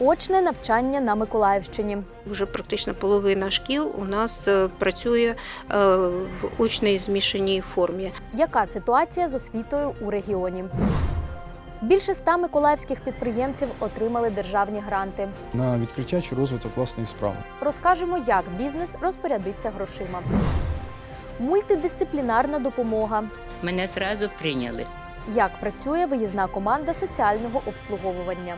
Очне навчання на Миколаївщині. Вже практично половина шкіл у нас е, працює е, в очній змішаній формі. Яка ситуація з освітою у регіоні? Більше ста миколаївських підприємців отримали державні гранти. на відкриття чи розвиток власної справи. Розкажемо, як бізнес розпорядиться грошима. Мультидисциплінарна допомога. Мене зразу прийняли. Як працює виїзна команда соціального обслуговування?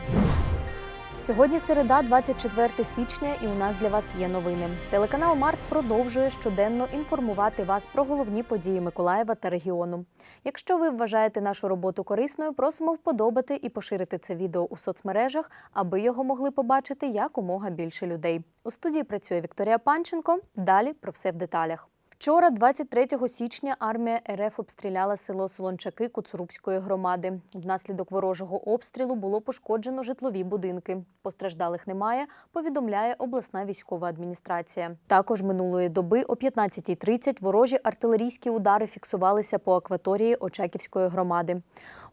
Сьогодні середа, 24 січня, і у нас для вас є новини. Телеканал Март продовжує щоденно інформувати вас про головні події Миколаєва та регіону. Якщо ви вважаєте нашу роботу корисною, просимо вподобати і поширити це відео у соцмережах, аби його могли побачити якомога більше людей. У студії працює Вікторія Панченко. Далі про все в деталях. Вчора, 23 січня, армія РФ обстріляла село Солончаки Куцурубської громади. Внаслідок ворожого обстрілу було пошкоджено житлові будинки. Постраждалих немає, повідомляє обласна військова адміністрація. Також минулої доби о 15.30 ворожі артилерійські удари фіксувалися по акваторії Очаківської громади.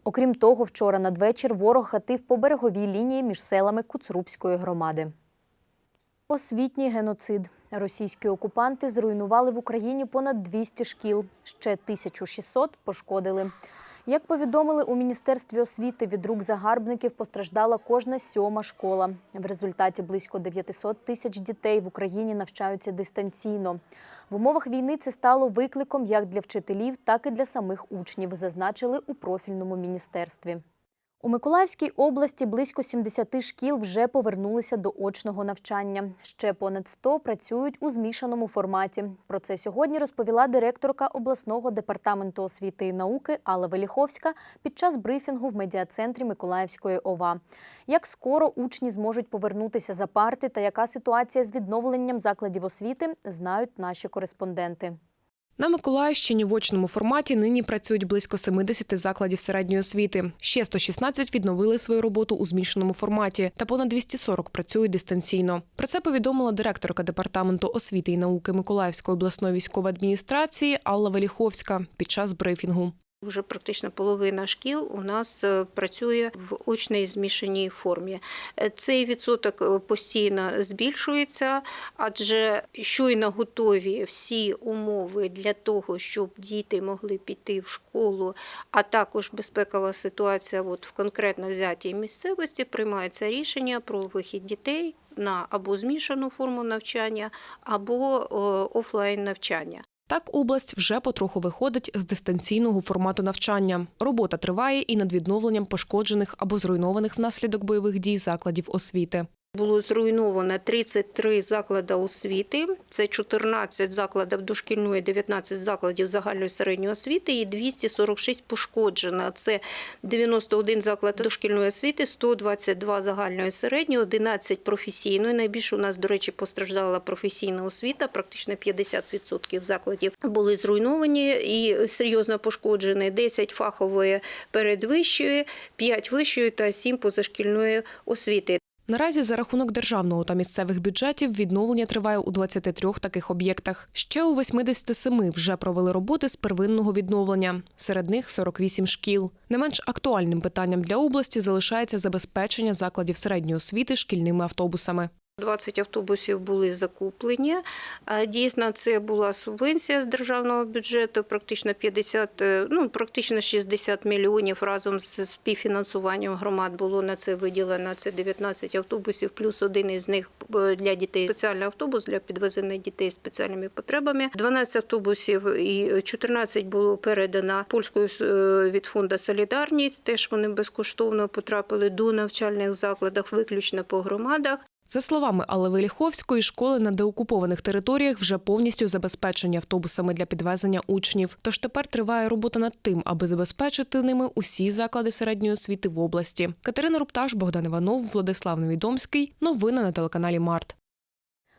Окрім того, вчора надвечір ворог гатив по береговій лінії між селами Куцурубської громади. Освітній геноцид. Російські окупанти зруйнували в Україні понад 200 шкіл, ще 1600 пошкодили. Як повідомили у Міністерстві освіти, від рук загарбників постраждала кожна сьома школа. В результаті близько 900 тисяч дітей в Україні навчаються дистанційно. В умовах війни це стало викликом як для вчителів, так і для самих учнів, зазначили у профільному міністерстві. У Миколаївській області близько 70 шкіл вже повернулися до очного навчання. Ще понад 100 працюють у змішаному форматі. Про це сьогодні розповіла директорка обласного департаменту освіти і науки Алла Веліховська під час брифінгу в медіа-центрі Миколаївської ОВА. Як скоро учні зможуть повернутися за парти та яка ситуація з відновленням закладів освіти, знають наші кореспонденти. На Миколаївщині в очному форматі нині працюють близько 70 закладів середньої освіти. Ще 116 відновили свою роботу у змішаному форматі, та понад 240 працюють дистанційно. Про це повідомила директорка департаменту освіти і науки Миколаївської обласної військової адміністрації Алла Веліховська під час брифінгу. Вже практично половина шкіл у нас е, працює в очній змішаній формі. Е, Цей відсоток е, постійно збільшується, адже щойно готові всі умови для того, щоб діти могли піти в школу, а також безпекова ситуація от в конкретно взятій місцевості, приймається рішення про вихід дітей на або змішану форму навчання, або офлайн навчання. Так, область вже потроху виходить з дистанційного формату навчання. Робота триває і над відновленням пошкоджених або зруйнованих внаслідок бойових дій закладів освіти. Було зруйновано 33 заклади освіти. Це 14 закладів дошкільної, 19 закладів загальної середньої освіти і 246 пошкоджено. Це 91 заклад дошкільної освіти, 122 загальної середньої, 11 професійної. Найбільше у нас, до речі, постраждала професійна освіта. Практично 50% закладів були зруйновані і серйозно пошкоджені. 10 фахової передвищої, 5 вищої та 7 позашкільної освіти. Наразі за рахунок державного та місцевих бюджетів відновлення триває у 23 таких об'єктах. Ще у 87 вже провели роботи з первинного відновлення. Серед них 48 шкіл. Не менш актуальним питанням для області залишається забезпечення закладів середньої освіти шкільними автобусами. 20 автобусів були закуплені. Дійсно, це була субвенція з державного бюджету, практично 50, е, ну практично 60 мільйонів разом з співфінансуванням громад було на це виділено. Це 19 автобусів, плюс один із них е, для дітей. Спеціальний автобус для підвезення дітей з спеціальними потребами. 12 автобусів і 14 було передано польською е, від фонду Солідарність. Теж вони безкоштовно потрапили до навчальних закладів, виключно по громадах. За словами Алеви Веліховської, школи на деокупованих територіях вже повністю забезпечені автобусами для підвезення учнів. Тож тепер триває робота над тим, аби забезпечити ними усі заклади середньої освіти в області. Катерина Рупташ, Богдан Іванов, Владислав Невідомський. Новини на телеканалі Март.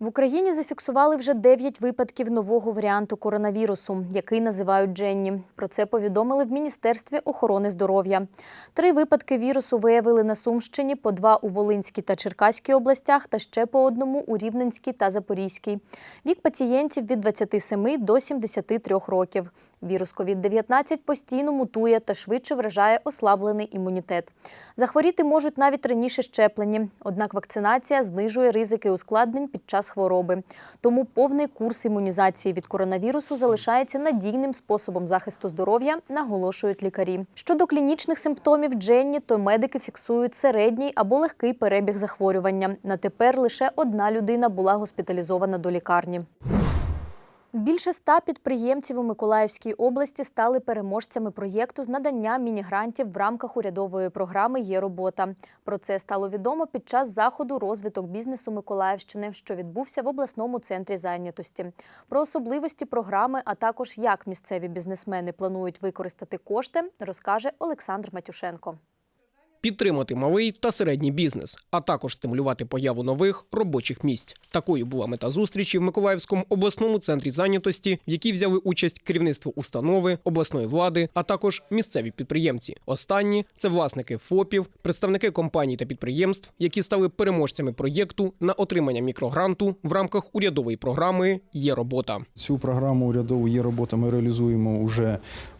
В Україні зафіксували вже 9 випадків нового варіанту коронавірусу, який називають Дженні. Про це повідомили в Міністерстві охорони здоров'я. Три випадки вірусу виявили на Сумщині, по два у Волинській та Черкаській областях та ще по одному у Рівненській та Запорізькій. Вік пацієнтів від 27 до 73 років. Вірус COVID-19 постійно мутує та швидше вражає ослаблений імунітет. Захворіти можуть навіть раніше щеплені, однак вакцинація знижує ризики ускладнень під час хвороби. Тому повний курс імунізації від коронавірусу залишається надійним способом захисту здоров'я, наголошують лікарі. Щодо клінічних симптомів Дженні, то медики фіксують середній або легкий перебіг захворювання. На тепер лише одна людина була госпіталізована до лікарні. Більше ста підприємців у Миколаївській області стали переможцями проєкту з надання міні-грантів в рамках урядової програми Є робота. Про це стало відомо під час заходу розвиток бізнесу Миколаївщини, що відбувся в обласному центрі зайнятості. Про особливості програми, а також як місцеві бізнесмени планують використати кошти, розкаже Олександр Матюшенко. Підтримати малий та середній бізнес, а також стимулювати появу нових робочих місць. Такою була мета зустрічі в Миколаївському обласному центрі зайнятості, в якій взяли участь керівництво установи, обласної влади, а також місцеві підприємці. Останні це власники ФОПів, представники компаній та підприємств, які стали переможцями проєкту на отримання мікрогранту в рамках урядової програми Є робота. Цю програму урядову є робота. Ми реалізуємо вже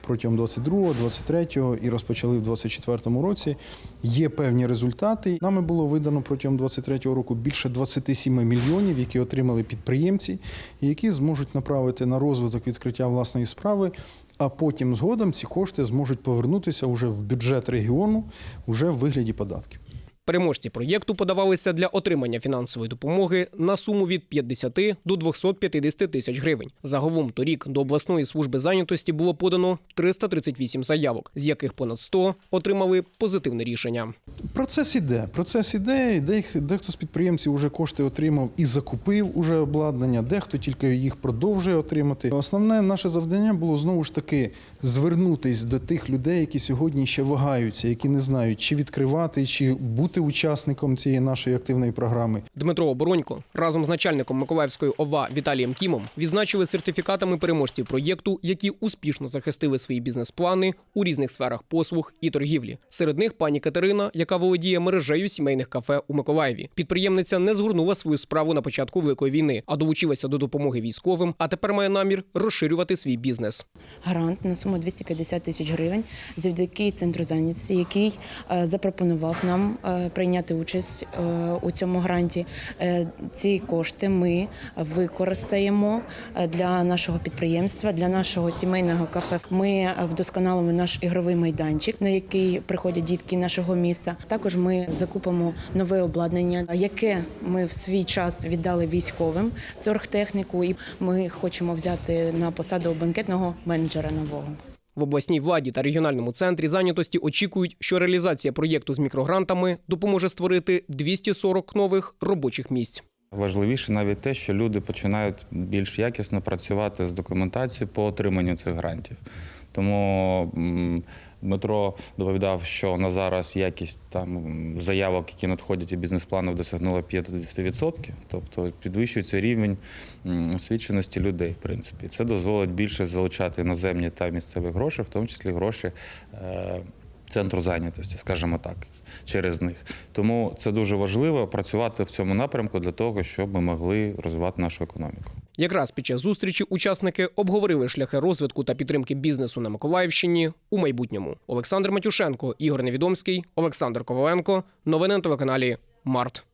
протягом 22-го, 23-го і розпочали в 24-му році. Є певні результати. Нами було видано протягом 23-го року більше 27 мільйонів, які отримали підприємці, які зможуть направити на розвиток відкриття власної справи. А потім згодом ці кошти зможуть повернутися вже в бюджет регіону, вже в вигляді податків. Переможці проєкту подавалися для отримання фінансової допомоги на суму від 50 до 250 тисяч гривень. Загалом торік до обласної служби зайнятості було подано 338 заявок, з яких понад 100 отримали позитивне рішення. Процес іде. Процес іде. Дехто з підприємців вже кошти отримав і закупив уже обладнання, дехто тільки їх продовжує отримати. Основне наше завдання було знову ж таки звернутись до тих людей, які сьогодні ще вагаються, які не знають, чи відкривати, чи бути учасником цієї нашої активної програми. Дмитро Оборонько разом з начальником Миколаївської ОВА Віталієм Кімом відзначили сертифікатами переможців проєкту, які успішно захистили свої бізнес-плани у різних сферах послуг і торгівлі. Серед них пані Катерина, яка володіє мережею сімейних кафе у Миколаєві. Підприємниця не згорнула свою справу на початку великої війни, а долучилася до допомоги військовим. А тепер має намір розширювати свій бізнес. грант на суму 250 тисяч гривень завдяки центру зайнятості, який е, запропонував нам е, прийняти участь е, у цьому гранті. Е, Ці кошти ми використаємо е, для нашого підприємства, для нашого сімейного кафе. Ми вдосконалимо наш ігровий майданчик, на який приходять дітки нашого міста. Також ми закупимо нове обладнання, яке ми в свій час віддали військовим. Це оргтехніку, і ми хочемо взяти на посаду банкетного менеджера нового. В обласній владі та регіональному центрі зайнятості очікують, що реалізація проєкту з мікрогрантами допоможе створити 240 нових робочих місць. Важливіше навіть те, що люди починають більш якісно працювати з документацією по отриманню цих грантів. Тому Дмитро доповідав, що на зараз якість там заявок, які надходять і бізнес-планів, досягнула 50%. Тобто підвищується рівень освіченості людей, в принципі. Це дозволить більше залучати іноземні та місцеві гроші, в тому числі гроші. Е, Центру зайнятості, скажімо так, через них. Тому це дуже важливо працювати в цьому напрямку для того, щоб ми могли розвивати нашу економіку. Якраз під час зустрічі учасники обговорили шляхи розвитку та підтримки бізнесу на Миколаївщині у майбутньому. Олександр Матюшенко, Ігор Невідомський, Олександр Коваленко. Новини на телеканалі Март.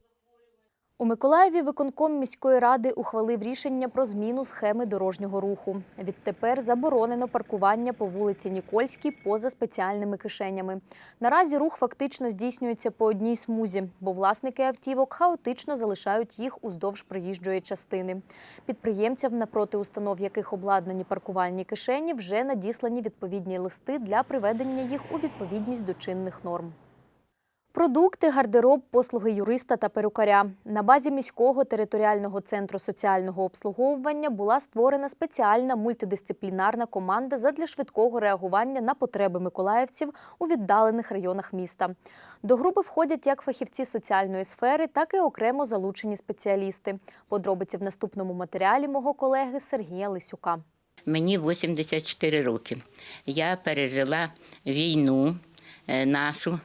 У Миколаєві виконком міської ради ухвалив рішення про зміну схеми дорожнього руху. Відтепер заборонено паркування по вулиці Нікольській поза спеціальними кишенями. Наразі рух фактично здійснюється по одній смузі, бо власники автівок хаотично залишають їх уздовж проїжджої частини. Підприємцям, напроти установ яких обладнані паркувальні кишені, вже надіслані відповідні листи для приведення їх у відповідність до чинних норм. Продукти, гардероб, послуги юриста та перукаря. На базі міського територіального центру соціального обслуговування була створена спеціальна мультидисциплінарна команда задля швидкого реагування на потреби миколаївців у віддалених районах міста. До групи входять як фахівці соціальної сфери, так і окремо залучені спеціалісти. Подробиці в наступному матеріалі мого колеги Сергія Лисюка. Мені 84 роки. Я пережила війну е, нашу,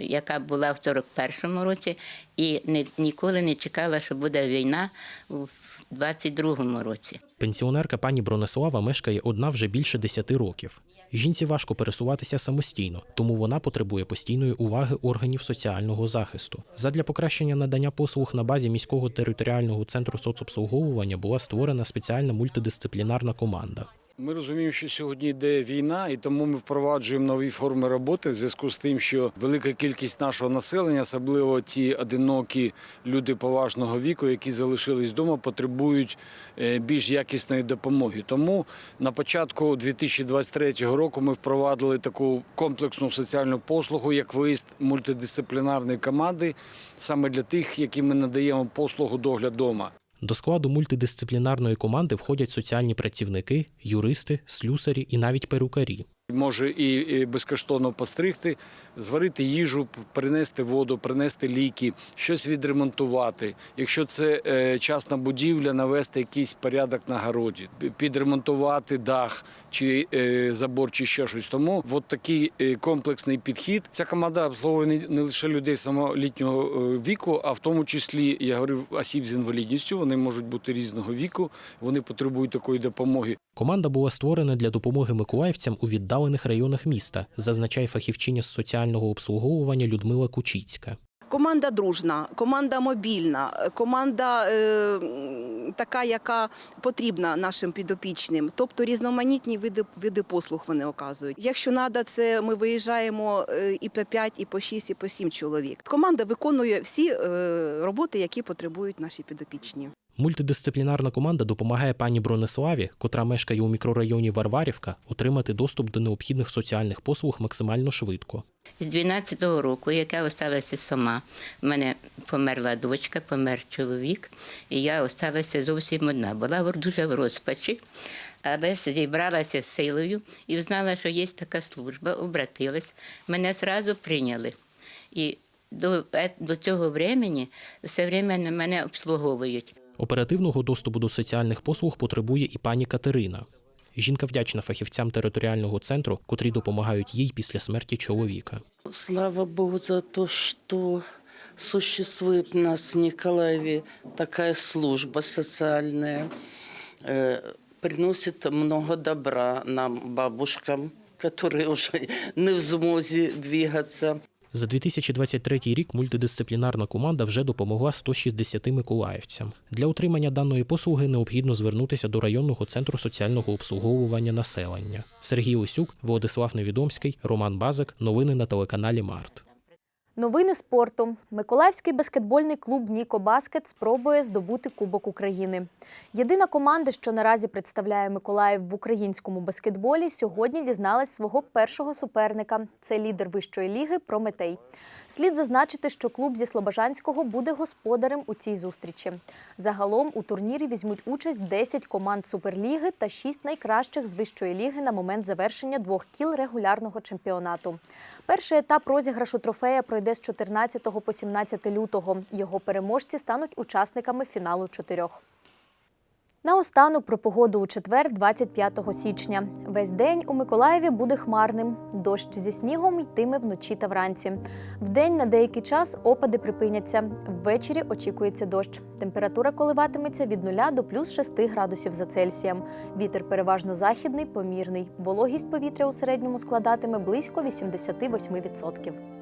яка була в 41-му році, і не, ніколи не чекала, що буде війна у 22-му році. Пенсіонерка пані Бронислава мешкає одна вже більше 10 років. Жінці важко пересуватися самостійно, тому вона потребує постійної уваги органів соціального захисту. Задля покращення надання послуг на базі міського територіального центру соцобслуговування була створена спеціальна мультидисциплінарна команда. Ми розуміємо, що сьогодні йде війна, і тому ми впроваджуємо нові форми роботи в зв'язку з тим, що велика кількість нашого населення, особливо ті одинокі люди поважного віку, які залишились вдома, потребують е, більш якісної допомоги. Тому на початку 2023 року ми впровадили таку комплексну соціальну послугу, як виїзд мультидисциплінарної команди, саме для тих, яким ми надаємо послугу догляд дома. До складу мультидисциплінарної команди входять соціальні працівники, юристи, слюсарі і навіть перукарі. Може і безкоштовно постригти, зварити їжу, принести воду, принести ліки, щось відремонтувати. Якщо це е, частна будівля, навести якийсь порядок на городі, підремонтувати дах чи е, забор, чи ще щось. Тому от такий е, комплексний підхід. Ця команда обслуговує не- лише людей самолітнього віку, а в тому числі я говорив осіб з інвалідністю. Вони можуть бути різного віку, вони потребують такої допомоги. Команда була створена для допомоги миколаївцям у віддалених районах міста, зазначає фахівчиня з соціального обслуговування Людмила Кучіцька. Команда дружна, команда мобільна, команда е, така, яка потрібна нашим підопічним. Тобто різноманітні види, види послуг вони оказують. Якщо треба, це ми виїжджаємо е, і по 5, і по 6, і по 7 чоловік. Команда виконує всі е, роботи, які потребують наші підопічні. Мультидисциплінарна команда допомагає пані Брониславі, котра мешкає у мікрорайоні Варварівка, отримати доступ до необхідних соціальних послуг максимально швидко. З 12-го року, як я осталася сама, в мене померла дочка, помер чоловік, і я осталася зовсім одна. Була дуже в розпачі, але ж зібралася з силою і знала, що є така служба, обратилась. Мене зразу прийняли. І до, е- до цього времени все время мене обслуговують. Оперативного доступу до соціальних послуг потребує і пані Катерина. Жінка вдячна фахівцям територіального центру, котрі допомагають їй після смерті чоловіка. Слава Богу за то, что существует у нас в Николаеве такая служба социальная, э, приносит много добра нам, бабушкам, которые уже не в змозі двигаться. За 2023 рік мультидисциплінарна команда вже допомогла 160 миколаївцям. Для отримання даної послуги необхідно звернутися до районного центру соціального обслуговування населення. Сергій Лисюк, Владислав Невідомський, Роман Базик. Новини на телеканалі Март. Новини спорту. Миколаївський баскетбольний клуб Ніко Баскет спробує здобути Кубок України. Єдина команда, що наразі представляє Миколаїв в українському баскетболі, сьогодні дізналась свого першого суперника. Це лідер вищої ліги Прометей. Слід зазначити, що клуб зі Слобожанського буде господарем у цій зустрічі. Загалом у турнірі візьмуть участь 10 команд Суперліги та 6 найкращих з вищої ліги на момент завершення двох кіл регулярного чемпіонату. Перший етап розіграшу трофея пройде з 14 по 17 лютого. Його переможці стануть учасниками фіналу чотирьох. Наостанок про погоду у четвер, 25 січня. Весь день у Миколаєві буде хмарним. Дощ зі снігом йтиме вночі та вранці. Вдень на деякий час опади припиняться. Ввечері очікується дощ. Температура коливатиметься від 0 до плюс 6 градусів за Цельсієм. Вітер переважно західний, помірний. Вологість повітря у середньому складатиме близько 88%.